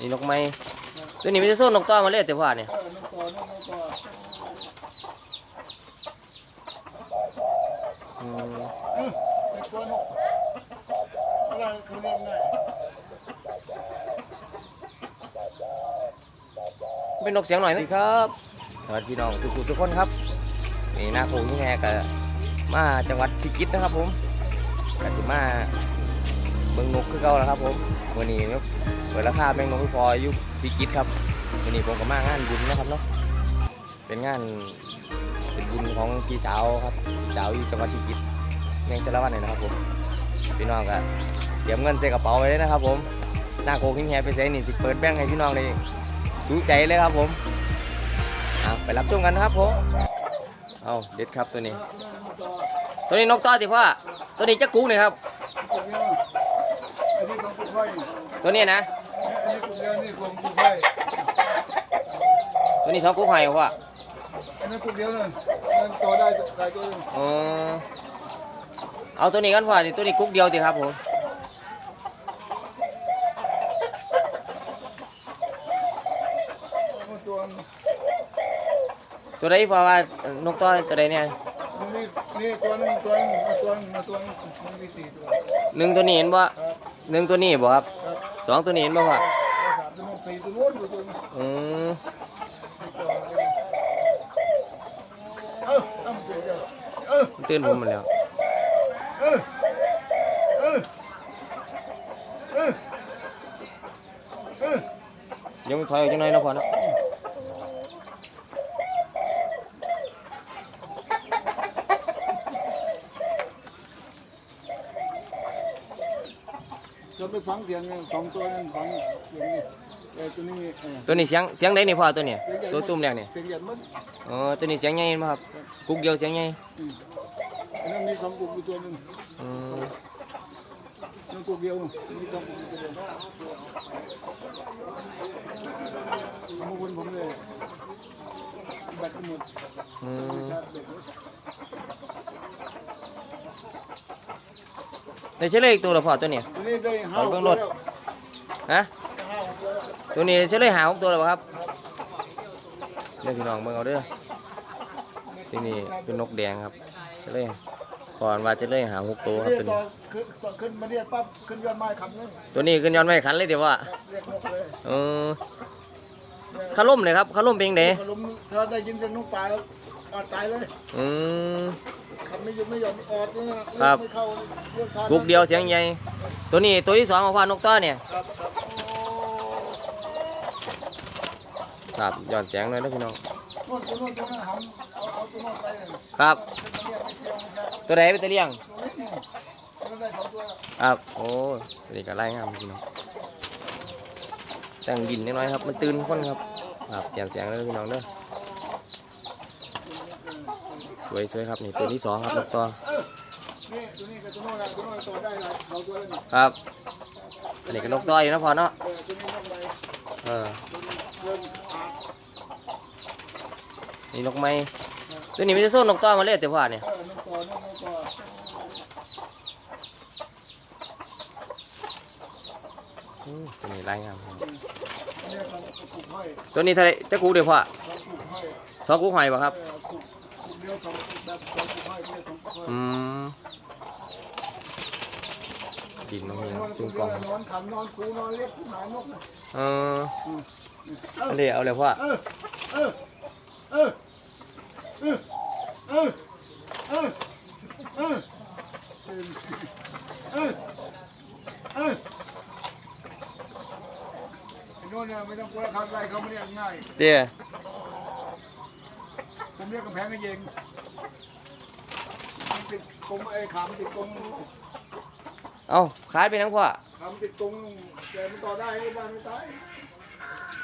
นี่นกไม้ตัวนี้ไม่ใช่โซนนกต้อมาเลยแต่ว่าเนี่ยเออน้องต่อน้องต่ออืมเออเด็กตัวนกอะไรเขาเรียกไงเป็นนกเสียงหน่อยนะครับสวัสดีพี่น้องสุขุทุกคนครับนี่หน้าโคงนี่แฮกับมาจังหวัดพิจิตรนะครับผมกสิมาเบิ่งนกคือเก่าแล้วครับผมวันนี้นก เปิดราคาแมงนกไม่พออยู่พิจิตครับวันนี้ผมก็มางานบุญนะครับเนาะเป็นงานเป็นบุญของพี่สาวครับพี่สาวอยู่จังหวัดพิจิตแมงชลวันเนี่ยนะครับผมพี่น้องก็เตรียมเงินใส่กระเป๋าไว้เลยนะครับ ผมหน้าโคงหิ้งแฮไปใส่นี่สิเปิดแบงค์ให้พี่น้องเลยดูใจเลยครับผมไปรับชมกันนะครับผมเอาเด็ดครับตัวนี้ ตัวนี้นกต่อสิพ่อตัวนี้จะกุ้งเลยครับ ตัวนี้นะ นนี้กลุ่มเดียวนี่กลุ่มกลุ่มไฟตัวนี้สองกุ้งหอยพ่ออันนั้นกลุ่มเดียวนั่นมันต่อได้หลายตัวเลยเออเอาตัวนี้กันพ่อสิตัวนี้กุ๊กเดียวสิครับผมมันตัวตัวใดพ่อว่านกต่อตัวใดเนี่ยมันมีนี่ตัวนึงตัวนึงมาตัวนึงมาตัวนึงมันมีสี่ตัวหนึ่งตัวนี้เห็นบ่ครับหนึ่งตัวนี้บ่ครับครับสองตัวนี้เห็นบ่พ่อสามตัวนึงสี่ตัวนู้นตัวนึง อืม เออตั้มเจ๋งเออ มัน ตื่นผมหมดแล้วเออเออเออเออเดี๋ยวมันถอยออกจังหน่อยนะพ่อเนาะจะไปฟังเสียงสองตัวนั้นฟังเสียงนี่เออตัวนี้เออตัวนี้เสียงเสียงใดนี่พ่อตัวนี้ตัวตุ้มแรกนี่เสียงใหญ่มันอ๋อตัวนี้เสียงใหญ่เห็นบ่ครับกุ๊กเดียวเสียงใหญ่ อืม อันนั้นมีสองกลุ่มอยู่ตัวหนึงอืมนั่นกลุ่มเดียวมีสองกลุ่มอยู่ตัวเดียวเมื่อวันผมเลยแบตหมดอืมชาร์จแบตหมดได้เฉลยอีกตัวละพอตัวนี้ตัวนี้ได้ห้าเอาเบิ่งรถแล้วฮะ ห้าหกแล้วตัวนี้เฉลยหาหกตัวแล้วบ่ครับเรื่องพี่น้องเบิ่งเอาเด้อตัวนี้เป็นนกแดงครับเฉลย ก่อนว่าเฉลยหาหกตัวครับเรียตัวกนี้ต่อขึ้นต่อขึ้นมาเรียกปั๊บขึ้นยอดไม้ขับเลยตัวนี้ขึ้นย้อนไม่ขันเลยเดี๋ยวว่าเรียกนกเลยเออคาร่มเลยครับคาร่มเป็นจังไดขลุ่มถ้าได้ยินเสียงนกตายแล้วอาจตายเลยอืมขับไม่หยุดไม่หย่อนออดเลยนะครับไม่เข้าเรื่องทางกุกเดียวเสียงใหญ่ตัวนี้ตัวที่สองของพ่อนกต้อเนี่ยครับครับครับย้อนเสียงเลยนะพี่น้อง โน่นตัวโน่นตัวนั้นหันเอาเอาตัวโน่นไปเลยครับ ตัวไหนเป็นตัวเลี้ยงตัวนี้นี่ตันได้สองตัวครับโอ้ตัวนี้ก็ไล่งามพี่น้องแต่งดินนิดหน้อยครับ มันตื่นคนครับครับเสียงเสียงเลยพี่น้องเด้อสวยสวยครับนี่ตัวที่สองครับนกต่อนี่ตัวนี้กับตัวโน่นนตัวโน่นตัวได้หลายสองตัวเลยนี่ครับอันนี้ก็นกต่ออยู่นะพอเนาะเออตัวนี้นกไปเออ นี่นกไม้ตัวนี้ไม่ใช่โซนนกต้อมาเล่นแต่ผ่าเนี่ยตัวนี้ไรงามตัวนี้ทะเลจะกูเดี๋ยวพ่าสองกูหอยป่ะครับอืมกินน้องเฮงตุ้งกองนอออนเรเออเอาเลยเอาเลยพ่อ เออเออเออเออเออเออเออไอ้โน่นเนี่ยไม่ต้องกลัวทำอะไรเขาไม่เรียกง่ายเดี๋ยวผมเรียกกำแพงกระเยงมันติดกรงไอ้ขามนติดกรงเอาขายไปนังพ่อขามนติดกรงแต่มันต่อได้ไม่ได้ไม่ตาย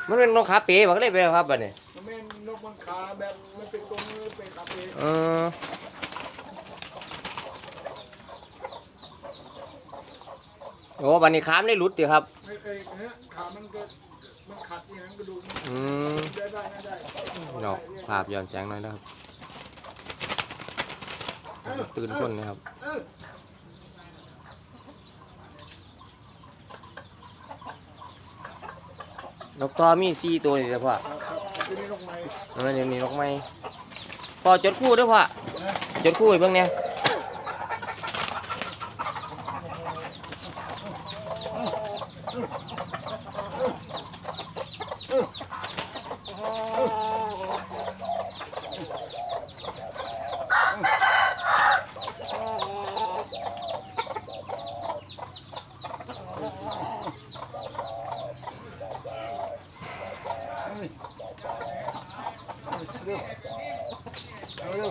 มันเป็นนกขาเป๋บอกเลยไปแล้วครับบัดนี้ มันไม่น กมันขาแบบมันติดกรงเป็นขาเปรเออโอ้บัดนี้ขามได้หลุดเดี๋ยวครับ ไม่เคยเนี้ยขามันก็มันขัดอย่างนั้นกระดูอืมได้ได้ไม่ได้เนาะภาพย้อนแสงหน่อยนะครับ ตื่นคนนะครับ เออนกตอมีสี่ตัวนี่เด้อพ่อ ครับครับ เออเดี๋ยวนี้ลงไม่พ่อจดคู่ด้วยพ่อนะจดคู่อีกเบิ่งเนี่ย เฮ้ยเร็วเอาเร็ว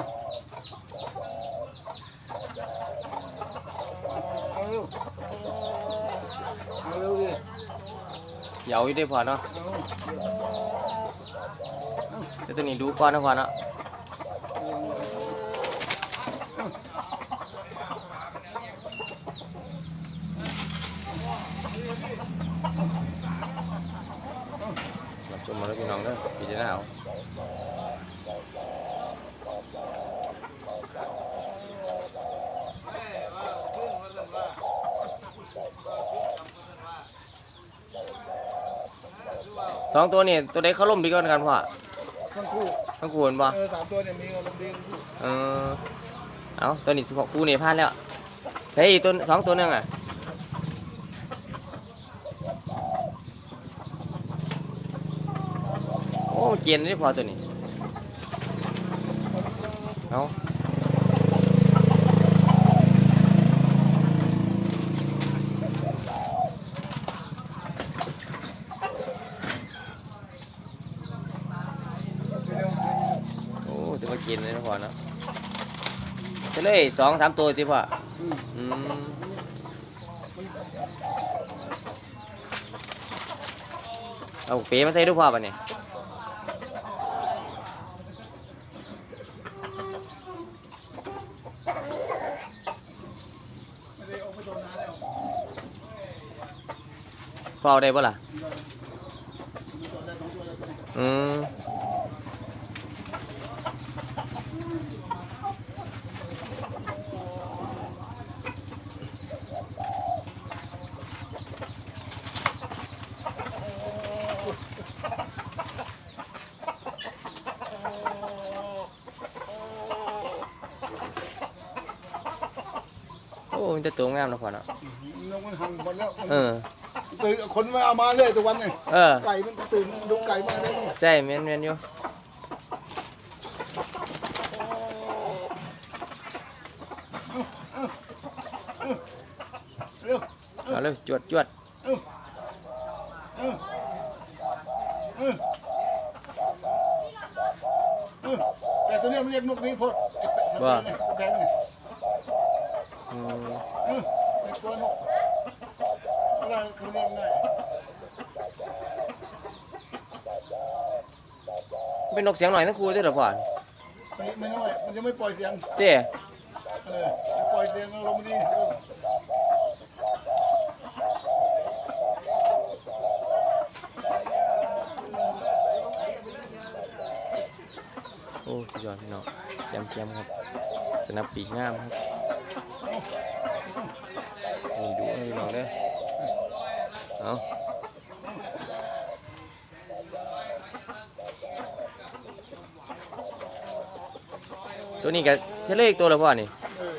เอาเร็วเอาเร็วดิ เหยาอยู่ได้พอเนาะเดี๋ยวตัวนี้ดูก่อนนะพอเนาะรับชมมาแล้วพี่น้องเด้อพี่จะหนาว สองตัวนี่ตัวใดเขาล่มดีกว่ากันพ่อทั้งคู่ทั้งคู่เห็นบ่เออสามตัวเนี่ยมีอารมณ์ดีทั้งคู่เออเอาตัวนี้สิบหกคู่นี่พลาดแล้วเฮ้ยตัวสองตัวหนึงอะโอ้เจียนได้พอตัวนี้เอาโอ้ตัวมาเจียนเลยนะพอเนาะจะ เลยสองสามตัวสิพ่ออืมอืมเอาเป๋มาใส่ดูพ่อป่ะเนี่ยพ่อเอาได้ป่ะล่ะอืม มันจะตัวงามนะพ่อเนาะนกมันหันหมดแล้วเออ ตื่นคนมาเอามาเรื่อยทุกวันเนี่ยเออ ไก่มันตื่นดูไก่มาเลยใช่แม่นแม่นอยู่เร็วเอาเลยจวดจวดเออเออเออเออแต่ตัวเนี้ยมันเรียกนกนี้พดไอ้เป็ดสัตว์เลี้ยงเนี่ยแพงเนี่ย อืม เออไอ้ตัวนกอะไรเขาเรียกง่าย เป็นนกเสียงหน่อยทั้งคู่ด้วยเหรอพ่อไม่ไม่น้อยมันยังไม่ปล่อยเสียงเต้เออไม่ปล่อยเสียงอารมณ์ดีเออโอ้สุดยอดพี่น้องแจมแจมครับ สนับปีกงามครับนี่ดูให้พี่น้องเด้อเอา ตัวนี้ก็เฉลยอีกตัวละพ่อนี่เออ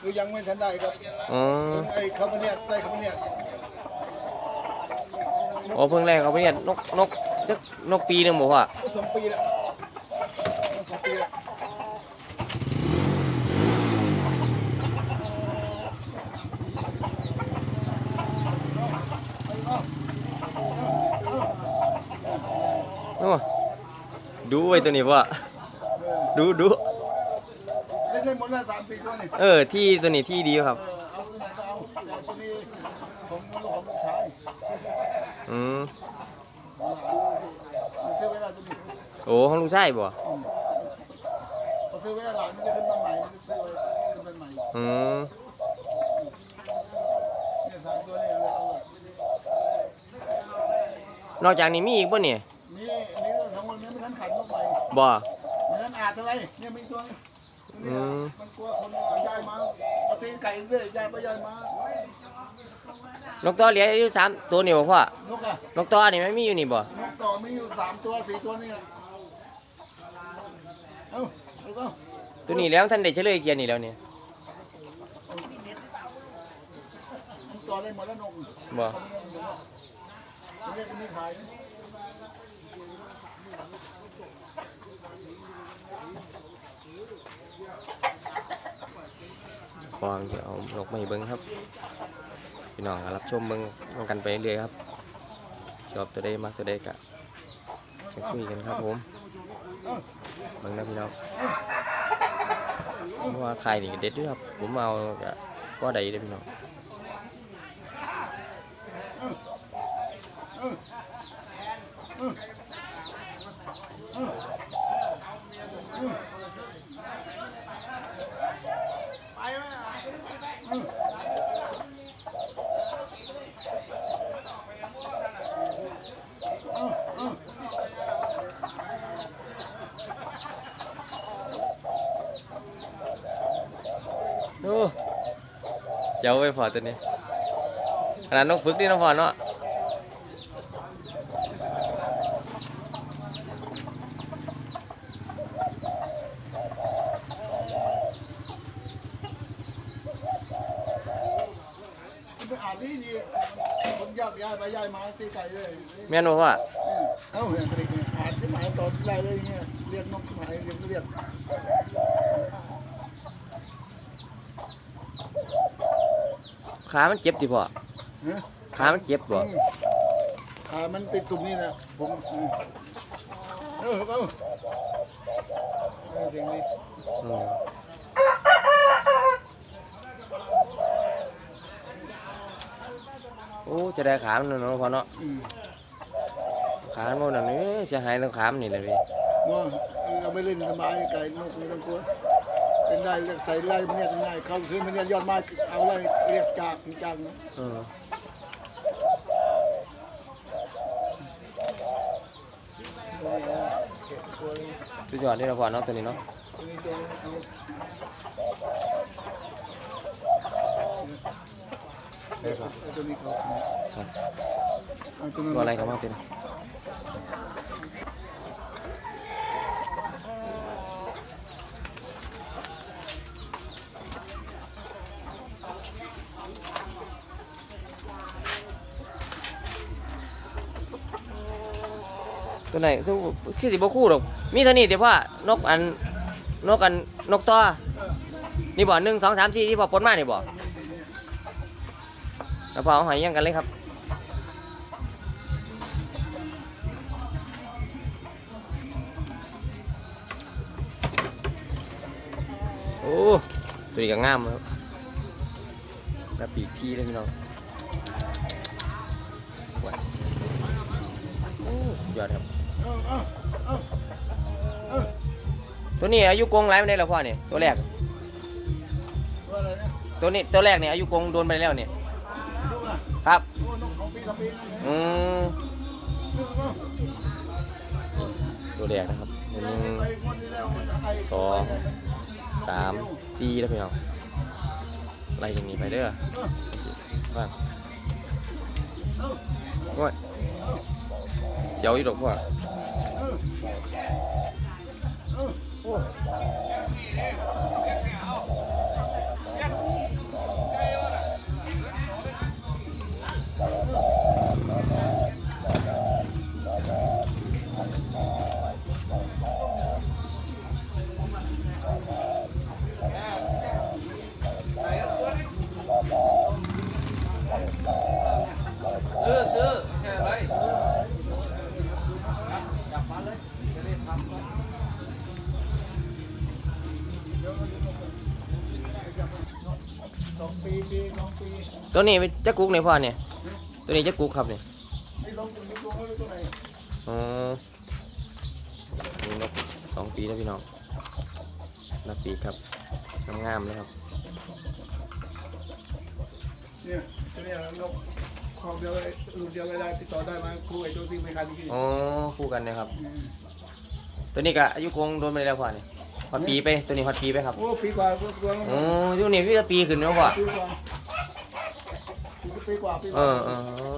คือยังไม่ทันได้ครับอ๋อไอ้คาร์บอเนียตได้คาร์บอเนียตโอ้เพิ่งแรกเขาไปเนี่ยนกนกจักนกปีหนึงบอกว่าสองปีแล้วสองปีแล้วโอ้ดูไว้ตัวนี้พ่อเออดูดู เล่นเล่นหมดแล้วสามปีตัวนี่เออ ที่ตัวนี้ที่ดีครับ เออเอาตัวไหนก็เอาแต่ตัวนี้ของลูกของลูกชายอืมมันซื้อไว้แล้วตัวนี้โอ้ของลุงชายบ่อืมพอซื้อไว้แล้วหลานมันจะขึ้นมาใหม่มันจะซื้อไว้ขึ้นมาใหม่อืมเนี่ยสามตัวนี่เลยเอาเลยนอกจากนี้มีอีกป่ะเนี่ยนี่นี่ก็สองคนนี้ไม่ทันขันลงไปบ่ ไม่ทันอาดอะไรเนี่ยมีตัวนี้ อืมมันกลัวคนเอายายมาเอาตีนไก่เรื่อยยายไปยายมาอนกต่อเหลืออยู่สามตัวนี่บ่พ่อนกอะนกต่อนี่มันมีอยู่นี่บ่นกต่อมีอยู่สามตัวสี่ตัวนี่อะเอ้าเอาเอาตัวนี้แล้วท่านได้เฉลยเกียร์นี่แล้วเนี่ยนกต่อได้หมดแล้วนกบ่เขาไม่ได้เอาเดี๋ยวนี้เขาไม่ขาย นองจะเอานกมาให้เบิ่งครับพี่น้องรับชมเบิ่งกันไปเรื่อยครับชอบตัวใดมักตัวใดก็จะคุยกันครับผมเบิ่งนะพี่น้องเพราะว่าใครนี่เด็ดด้วยครับผมเอาก็ก็ได้เด้พี่น้องโอ้เจ้าไปพอตัวนี้ขนาดนกฝึกนี่น้องพอเนาะไปอ่านนี่นี่ผมอกย้ายไปย้ายมาตีไก่เลยแม่นบ่พ่อเอ้าเห็นอะไรเนี่ยอ่านที่หมายตอนไรเลยเนี่ยเรียกนกหมายเรียกเรียก ขามันเจ็บดิพ่อฮะขามันเจ็บบ่ขามันติดสุ่มนี่นะผมอืมเออเออเออเสียงนี้อืมโอ้จะได้ขามันเนาะพ่อเนาะอืมขามันบ่นั่นนี่เสียหายทั้งขามันนี่แหละเว้ยว่าเราไม่เล่นสบายไก่นกไม่ต้องกลัว เป็นได้เรียกใส่ไล่มันเนี่ยง่ายเข้าคืนมันเนี่ยยอดไม้เอาไล่เรียกจากจังเออสุดยอดนี่นะพ่อเนาะตัวนี้เนาะตัวนี้ตัวนี้เอาเอาตัวนี้เขาเอาตัวนั้นตัวอะไรครับพ่อตัวนี้ ตัวไหนตัวคือสิบ่คู่ดอกมีเท่านี้เดี๋ยวพ่อนกอันนกอันนกตัวนี่บ่หนึ่งสองสามสี่ที่พอปนมานี่บ่แล้วพอเอาหายยังกันเลยครับโอ้ตัวนี้ก็งามครับ แล้วปีกที่เลยพี่น้องว้าวโอ้สุดยอดครับ ตัวนี้อายุกงไรไม่ได้แล้วพ่อเนี่ยตัวแรกว่าอะไรนะตัวนี้ตัวแรกเนี่ยอายุกงโดนไปแล้วเนี่ยครับอืมเอตัวแรกนะครับหนึ่งสองสามสี่แล้วพี่น้อง ล่อย่างนี้ไปเด้อว่าว่าเจ้าอีดอกพ่อส ตัวนี้เป็นจักกุกเนี่ยพ่อเนี่ย ตัวนี้จักกุกครับเนี่ยนี่สองปีตัวเขาเลยตัวไหนอ๋อนี่นกสองปีแล้วพี่น้องนับปีกครับงามๆเลยครับเนี่ยตัวเนี้นกของเดียวลูกเดียวไม่ได้ติดต่อได้มาครูไอ้ตัวที่ไม่คันที่อ๋อคู่กันนะครับ ตัวนี้ก็อายุคงโดนไปแล้วพ่อเนี่ยพอดปีไปตัวนี้พอดปีไปครับโอ้ปีกว่าปีกว่าอ๋ออยู่นี่พี่ก็ปีขึ้นแล้วพ่อ ปีกว่าปีปีกว่าปีกเอว่าอเออ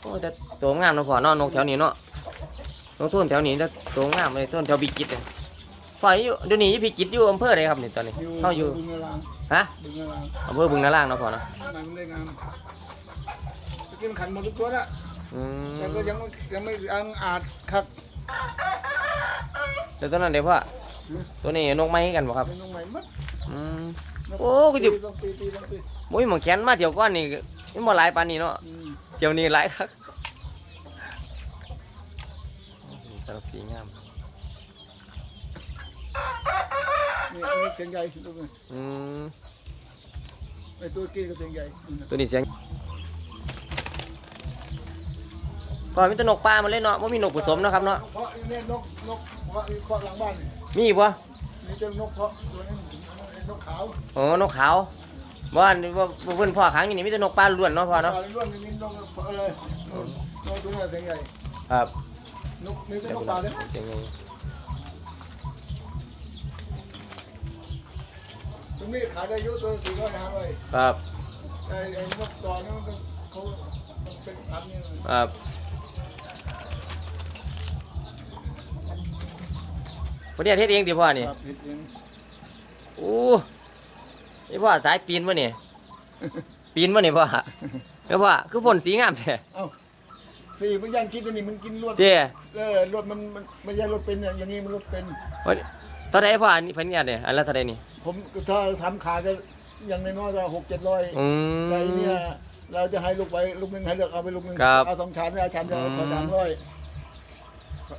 โอ้แต่ตัวงามเนาะพ่อเนาะนกแถวนี้เนาะนกทุ่นแถวนี้แต่ตัวงามเลยต้นแถวพิจิตรเลยพ่ออยู่เดี๋ยวนี้พิจิตรอยู่อำเภออะไรครับนี่ตอนนี้เข้าอยู่บึงนารางฮะบึงนารางอำเภอบึงนาล่างเนาะพ่อเนาะมันได้งามไปกินขันหมดทุกตัวละอืมแต่ก็ยังยังไม่อังอาจครับแต่ตัวนั้นเดี๋ยวพ่อตัวนี้นกไม้กันบ่ครับ เป็นน้องใหม่มัดอืม โอ้ก็จะต้องปีปีต้องปีมุ้ยหมองแขนมาเที่ยวก้อนนี่มันบ่หลายปานนี้เนาะอืมเที่ยวนี้หลายครับสารบสีงามนี่อันนี้เสียงใหญ่ตัวนี้อืมไอ้ตัวกี้ก็เสียงใหญ่อืมตัวนี้เสียงก่อนมีแตนกปลามาเล่นเนาะว่ามีนกผสมเนาะครับเนาะเพราะนี่นกนกเพราะเพราะหลังบ้านนี่มีอีกบ่ นี่เจ้านกเพราะตัวนี้นกขาวโอ้นกขาวบ่อันนี้ว่าว่าเพิ่นพ่อขังอยู่นี่มีแต่นกปลาล้วนเนาะพ่อเนาะปลล้วนนี่นกเพราะเลยนกตัวนี้เสียงใหญ่ครับนกนี่เป็นนกปลาเลยเสียงไงตรงนี้ขายได้เยอะตัวสี่ร้อยห้าร้อยครับไอ้ไอ้นกตอนนี้มันเขามันเป็นพันนี่ครับ วันนี้เทศเองดิพ่อนี่ครับเห็ดเองโอ้นี่พ่อสายปีนวะนี่ ปีนวะนี่พ่อเดี๋ยวพ่อคือพ่นสีงามแท้เอ้าสี่มันยังคิดอันนี้มันกินลวดเจ้เออรถมันมันไม่ใช่รถเป็นเนี่ยอย่างนี้มันรถเป็นวันเท่าใดพ่ออันนี้เพิ่นเนี่ยเนี่ยอันละเท่าใดนี่ ผมถ้าทำขายก็อย่างน้อยๆก็หกเจ็ดร้อยอืมไก่เนี่ยเราจะให้ลูกไปลูกหนึงให้เลือกเอาไปลูกหนึงครับเอาสองชั้นเอาชั้นเดียวอืมขอสามร้อย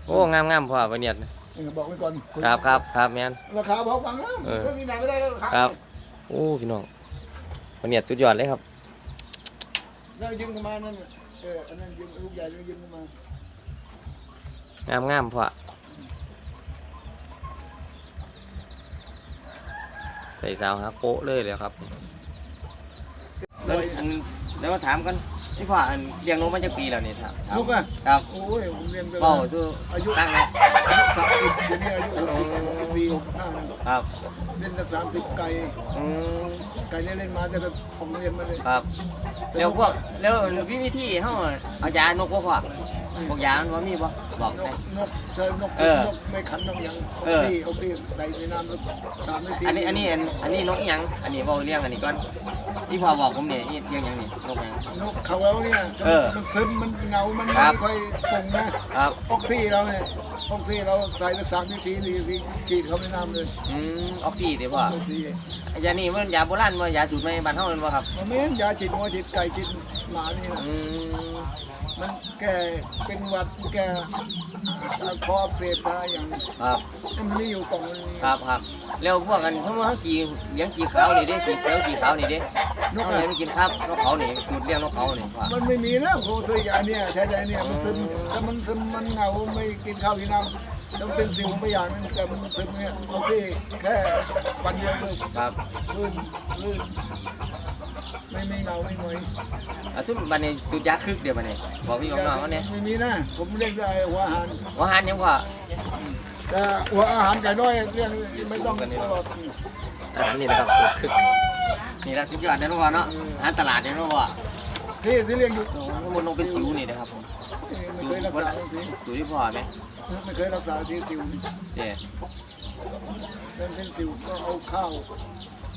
โอ้งามงามๆพ่อเพิ่นเนี่ย เออบอกไว้ก่อนครับครับครับแม่นราคาพอฟังนะเออ เครื่องนี้ไหนไม่ได้แล้วราคาครับโอ้พี่น้องเพิ่นเนี่ยสุดยอดเลยครับ นั่นยืมกันมานั่นน่ะเอออันนั้นยืมลูกใหญ่นั่นยืมกันมางามงามพ่อใส่สาวหาโป๊ะเลยเลยครับ แล้วอันแล้วมาถามกัน นี่พ่ออันเลี้ยงนกมาจากปีแล้วนี่ครับลูกอะครับโอ้ยผมเรียนกันเป้าสู้อายุตั้งนะสามสิบเดี๋ยวนี้อายุหกสิบหกสิบสี่หกสิบห้าครับเล่นตั้งสามสิบไก่อืมไก่เนี่ยเล่นมาแต่ก็ผมเรียนมาเลยครับแล้วพวกแล้ววิธีเฮาเอายานกบ่พ่อ พวกยามันบ่มีบ่บอกนได้ กนกเชิญนกเออ นกไม่ขันนกยังเออที่เอาที่ใส่ในน้ำแล้วสามไม่สี่อันนี้อันนี้อันอันนี้นกอิหยัง อันนี้เว้าเรื่องอันนี้ก่อนที่พ่อบอกผมเนี่ยนี่เรื่องหยังนี่นกหยัง นกเขาแล้วเนี่ยเออมันซึมมันเหงามันครัไม่บ ค่อยส่งนะครับออกซี่เราเนี่ยออกซี่เราใส่ตั้งสามวิธีสี่วิธีเข้าในน้ำเลยอืมออกซิเด้อพ่อออกซี่ยานี่มันยาโบราณบ่ยาสูตรใหม่บ้านเฮาแม่นบ่ครับมันไม่เห็นยาฉีดหัวฉีดไก่ฉีดหมานี่นะอืม มันแก่เป็นหวัดแก่คอเสพอะไรอย่างครับมันไม่อยู่กล่องมันมีครับครับแล้วพวกกันสมมุติเฮาขี่เลี้ยงขี่ขาวนี่เด้ขี่เขียวขี่ขาวนี่เด้นนกกอะอะไรไม่กินครับนกเขานี่สูตรเลี้ยงนกเขานี่พ่อมันไม่มีนะโคซื้อยาเนี่ยใช้ยาเนี่ยมันซึมถ้ามันซึมมันเหงาไม่กินข้าวกินน้ำต้องเป็นสิวไปอย่างนึงแต่มันซึมเนี่ยเอาที่แค่วันเดียวเลยครับลื่นลื่น ไม่มีเงาไม่หน่อยอะซุมบัดนี้สูตรยาคึกเดี๋ยวบัดนี้บอกพี่บอกน้องเขาเนี่ยไม่มีนะผมเรียกได้หัวอาหารว่าหันยังพ่อแต่หัวอาหารไก่น้อยเรียกไม่ต้องตลอดอ่านี่นะครับสูตรคึกนี่ละสุดยอดเด้อพ่อเนาะอาหารตลาดเด้อพ่อที่ที่เรียกอยู่มันลงเป็นสิวนี่นะครับผมไม่เคยรักษาสิสูตรที่พ่อไหมไม่เคยรักษาที่สิวเจ้เป็นเป็นสิวก็เอาข้าว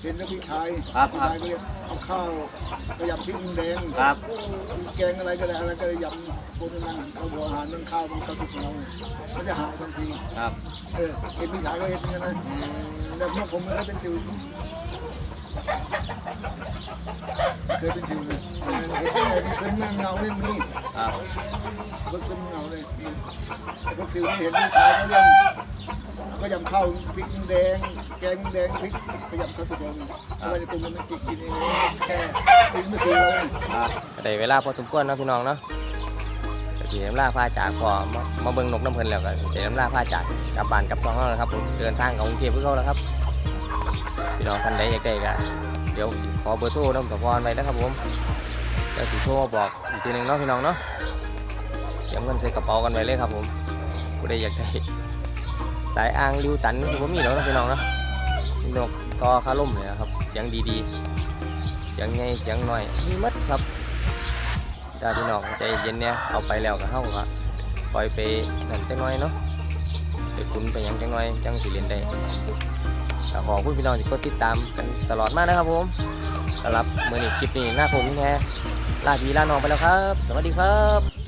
เป็นนักพี่ชายครับพี่ครับชายก็เรียกเอาข้าวกระยำพริกแดงครับแกงอะไรก็ได้อะไรก็ยำพวกนั้นเอาหัวอาหารมันข้าวมันกระสุกเรามันจะหายทันทีครับเออเห็นพี่ชายก็เห็นอย่างนั้นนะอืมแต่เมื่อผมไม่ได้เป็นสิวเคยเป็นสิวเลยเห็นไหมเป็นซึมเงาเนี่ยมีครับรถซึมเงาเลยมีแต่พวกสิวนี่เห็นพี่ชายเขาเรีย ก็ยำข้าวพริกแดง แกงแดงพริกก็ยำข้าวสุกเราเนี่ยเอาไว้ในกลุ่มมันกินกินเองแค่พริกไม่ซื้อเราเนี่ยครับก็ได้เวลาพอสมควรเนาะพี่น้องเนาะก็สิน้ำลาผ้าจากพอมามาเบิ่งนกน้ำเพลินแล้วก็สิน้ำลาผ้าจากกลับบ้านกลับซองแล้วนะครับผมเดินทางกับกรุงเทพเพื่อเขาแล้วครับพี่น้องท่านใดอยากได้ก็เดี๋ยวขอเบอร์โทรน้ำสะพรไว้นะครับผมเดี๋ยวสิโทรบอกอีกทีหนึงเนาะพี่น้องเนาะเตรียมเงินใส่กระเป๋ากันไว้เลยครับผมผู้ใดอยากได้ สายอ่างริวตันคือผมมีแล้วนะพี่น้องเนาะนกต่อคาล่มเลยครับ เสียงดีๆ เสียงใหญ่เสียงหน้อยมีมัดครับถ้าพี่น้องใจเย็นเนี่ยเอาไปแล้วก็เฮาก็ปล่อยไปนั่นจังน้อยเนาะไปคุ้นไปยังจังน้อยจังสิเล่นได้ขอคุณพี่น้องที่กดติดตามกันตลอดมากนะครับผมสำหรับเมื้อนี้คลิปนี้หน้าผมแท้ลาพี่ลาน้องไปแล้วครับ สวัสดีครับ